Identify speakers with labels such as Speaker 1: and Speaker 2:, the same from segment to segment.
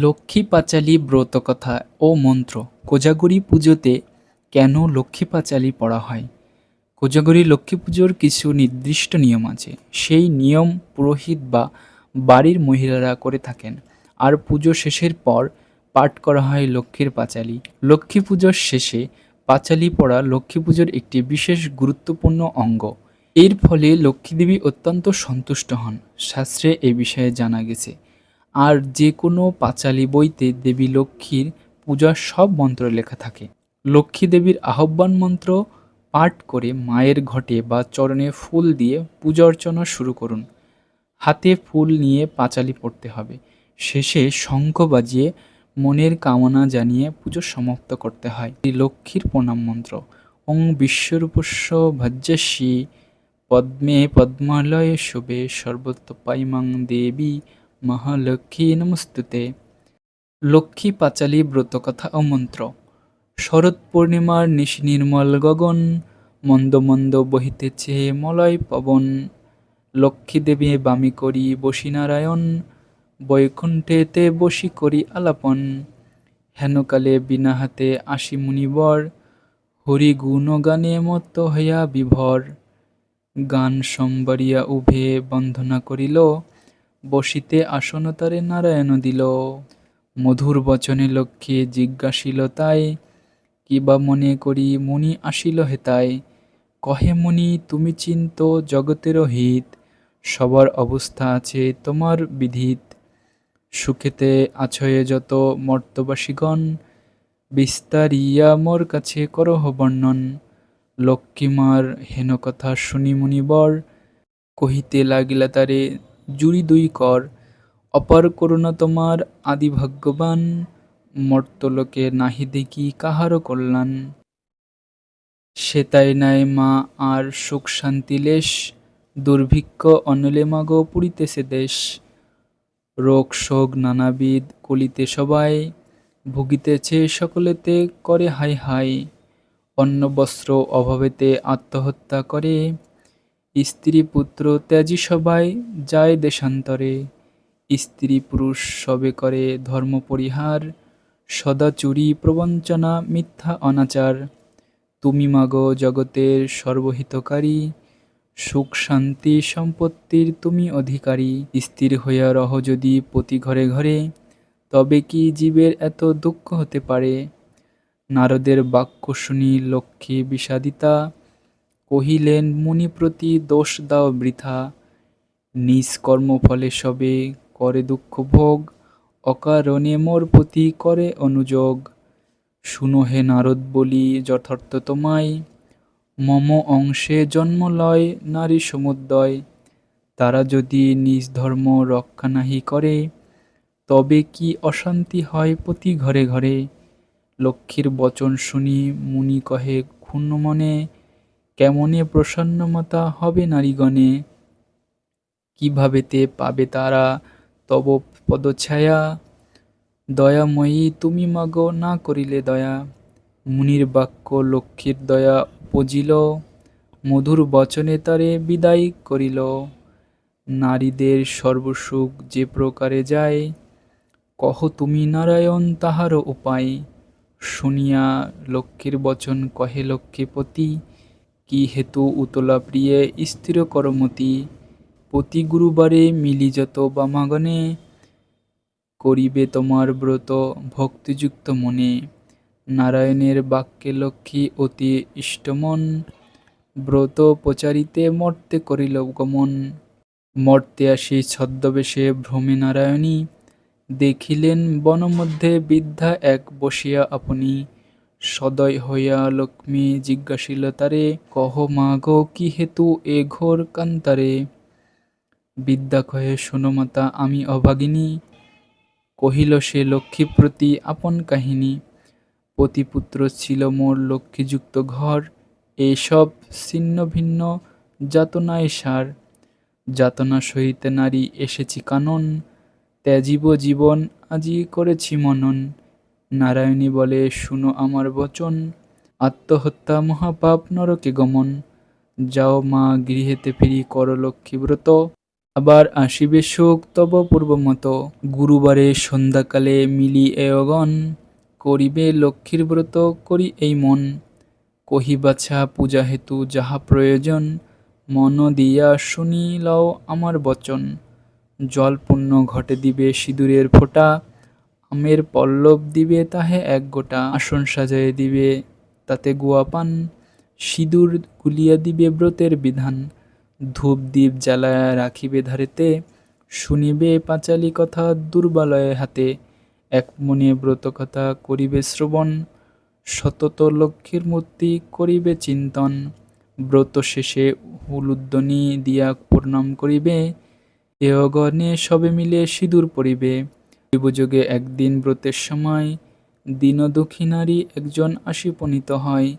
Speaker 1: লক্ষ্মী পাঁচালী ব্রতকথা ও মন্ত্র। কোজাগরী পুজোতে কেন লক্ষ্মী পাঁচালী পড়া হয়? কোজাগরী লক্ষ্মী পুজোর কিছু নির্দিষ্ট নিয়ম আছে। সেই নিয়ম পুরোহিত বা বাড়ির মহিলারা করে থাকেন। আর পুজো শেষের পর পাঠ করা হয় লক্ষ্মীর পাঁচালী। লক্ষ্মী পুজোর শেষে পাঁচালী পড়া লক্ষ্মী পুজোর একটি বিশেষ গুরুত্বপূর্ণ অঙ্গ। এর ফলে লক্ষ্মীদেবী অত্যন্ত সন্তুষ্ট হন। শাস্ত্রে এ বিষয়ে জানা গেছে। আর যে কোনো পাঁচালী বইতে দেবী লক্ষ্মীর পূজার সব মন্ত্র লেখা থাকে। লক্ষ্মী দেবীর আহ্বান মন্ত্র পাঠ করে মায়ের ঘটে বা চরণে ফুল দিয়ে পূজা অর্চনা শুরু করুন। হাতে ফুল নিয়ে পাঁচালি পড়তে হবে। শেষে শঙ্খ বাজিয়ে মনের কামনা জানিয়ে পুজো সমাপ্ত করতে হয়। লক্ষ্মীর প্রণাম মন্ত্র। ওং বিশ্বরূপস্য ভজ্যসী পদ্মে পদ্মালয়ে শুভে সর্বত্র পাইমাং দেবী। মহালক্ষ্মী, নমস্তুতে। লক্ষ্মী পাঁচালী, ব্রতকথা ও মন্ত্র। শরৎ পূর্ণিমার নিশি নির্মল গগন, মন্দ মন্দ বহিতেছে মলয় পবন। লক্ষ্মী দেবী বামি করি বসি নারায়ণ বৈকুণ্ঠেতে বসি করি আলাপন। হেনকালে বিনা হাতে আসি মুনিবর, হরি গুণগানে মত্ত হইয়া বিভর। গান সম্বরিয়া উভে বন্ধনা করিল বসিতে আসন তারে নারায়ণ দিল। মধুর বচনে লক্ষ্যে জিজ্ঞাসিল, তাই কিবা মনে করি মুনি আসিল হেতায় কহে মুনি, তুমি চিন্ত জগতের হিত, সবার অবস্থা আছে তোমার বিধিত। সুখেতে আছয়ে যত মর্তবাসীগণ, বিস্তারিয়া মোর কাছে করহ বর্ণন। লক্ষ্মীমার হেন কথা শুনি মুনিবর, কহিতে লাগিলা, তারে জুড়ি দুই কর, অপার করুণা তোমার আদি ভাগ্যবান মর্তলোকে নাহি দেখি কাহারও কল্যাণ। সে তাই নাই মা, আর সুখ শান্তি লেশ, দুর্ভিক্ষ অনলে মাগো পুরিতেছে দেশ। রোগ শোক নানাবিধ কলিতে সবাই, ভুগিতেছে সকলেতে করে হাই হাই। অন্ন বস্ত্র অভাবেতে আত্মহত্যা করে স্ত্রী পুত্র ত্যাজি সবাই যায় দেশান্তরে। স্ত্রী পুরুষ সবে করে ধর্ম পরিহার সদা চুরি প্রবঞ্চনা, মিথ্যা অনাচার। তুমি মাগো জগতের সর্বহিতকারী, সুখ শান্তি সম্পত্তির তুমি অধিকারী। স্থির হইয়া রহ যদি প্রতি ঘরে ঘরে, তবে কি জীবের এত দুঃখ হতে পারে? নারদের বাক্য শুনি লক্ষ্মী বিষাদিতা কহিলেন মুনি প্রতি দোষ দাও বৃথা। নিজ কর্মফলে সবে করে দুঃখ ভোগ। অকারণে মোর প্রতি করে অনুযোগ। শুনো হে নারদ বলি, যথার্থ তোমায়। মম অংশে জন্ম লয় নারী সমুদয়। তারা যদি নিজ ধর্ম রক্ষা নাহি করে, তবে কি অশান্তি হয় প্রতি ঘরে ঘরে? লক্ষ্মীর বচন শুনি মুনি কহে ক্ষুণ্ণ মনে কেমনে প্রসন্নমতা হবে নারীগণে? কিভাবেতে পাবে তারা তব পদছায়া? দয়াময়ী, তুমি মাগো না করিলে দয়া। মুনির বাক্য লক্ষ্মীর দয়া উপজিল। মধুর বচনে তারে বিদায় করিল। নারীদের সর্বসুখ যে প্রকারে যায়, কহ তুমি নারায়ণ তাহারও উপায়। শুনিয়া লক্ষ্মীর বচন কহে লক্ষ্মীপতি কি হেতু উতলা প্রিয়ে স্থির করমতি প্রতি গুরুবারে মিলি যত বামাগণে করিবে তোমার ব্রত ভক্তিযুক্ত মনে। নারায়ণের বাক্যে লক্ষ্মী অতি ইষ্টমন, ব্রত প্রচারিতে মর্তে করিল গমন। মর্তে আসি ছদ্মবেশে ভ্রমে নারায়ণী, দেখিলেন বনমধ্যে বিদ্যা এক বসিয়া আপনি। সদয় হইয়া লক্ষ্মী জিজ্ঞাসিল, তারে কহ মা গো কি হেতু এ ঘোর কান্তারে? বিদ্যা কহে, শোনো মাতা, আমি অভাগিনী। কহিল সে লক্ষ্মী প্রতি আপন কাহিনী। পতিপুত্র ছিল মোর লক্ষ্মীযুক্ত ঘর। এসব ছিন্ন ভিন্ন, যাতনায় সার। যাতনা সহিতে নারী এসেছি কানন। ত্যাজীব জীবন আজি করেছি মনন। নারায়ণী বলে, শুনো আমার বচন, আত্মহত্যা মহাপাপ নরকে গমন। যাও মা গৃহেতে ফিরি কর লক্ষ্মীব্রত আবার আসিবে সুখ তব পূর্বমত। গুরুবারে সন্ধ্যাকালে মিলি এয়গণ করিবে লক্ষ্মীর ব্রত, করি এই মন। কহিবাছা পূজা হেতু যাহা প্রয়োজন, মন দিয়া শুনি লও আমার বচন। জল পুণ্য ঘটে দিবে সিঁদুরের ফোঁটা আমের পল্লব দিবে তাহে এক গোটা, আসন সাজায়ে দিবে তাতে গুয়া পান, সিঁদুর গুলিয়া দিবে ব্রতের বিধান, ধূপ দ্বীপ জ্বালায়া রাখিবে ধারেতে, শুনিবে পাঁচালি কথা দুর্বালয়ে হাতে, এক মনে ব্রত কথা করিবে শ্রবণ, সতত লক্ষ্মীর মূর্তি করিবে চিন্তন, ব্রত শেষে হুলুদ্দনি দিয়া প্রণাম করিবে, এ অগণে সবে মিলে সিঁদুর পরিবে যুগে একদিন ব্রতের সময় দীনদুঃখী নারী একজন আসি পনীত হয়।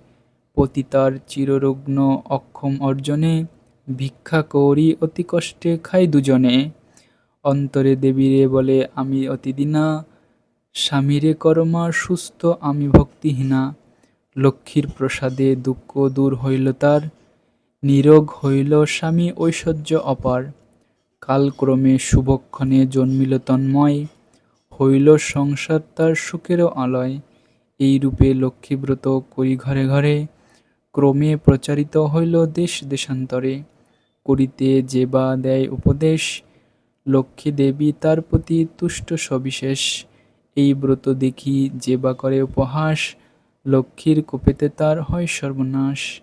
Speaker 1: পতিতার চিররুগ্ন অক্ষম অর্জনে ভিক্ষা করি অতি কষ্টে খাই দুজনে। অন্তরে দেবীরে বলে, আমি অতিদিনা স্বামীরে কর্মা সুস্থ, আমি ভক্তিহীনা। লক্ষ্মীর প্রসাদে দুঃখ দূর হইল তার, নিরোগ হইল স্বামী ঐশ্বর্য অপার। কালক্রমে শুভক্ষণে জন্মিল তন্ময়। হইল সংসার তার সুখেরও আলয়। এই রূপে লক্ষ্মীব্রত করি ঘরে ঘরে, ক্রমে প্রচারিত হইল দেশ দেশান্তরে। করিতে যে বা দেয় উপদেশ, লক্ষ্মী দেবী তার প্রতি তুষ্ট সবিশেষ। এই ব্রত দেখি যে বা করে উপহাস, লক্ষ্মীর কোপেতে তার হয় সর্বনাশ।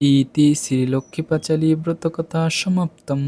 Speaker 1: ইতি শ্রীলক্ষ্মী পাঁচালী ব্রতকথা সমাপ্তম।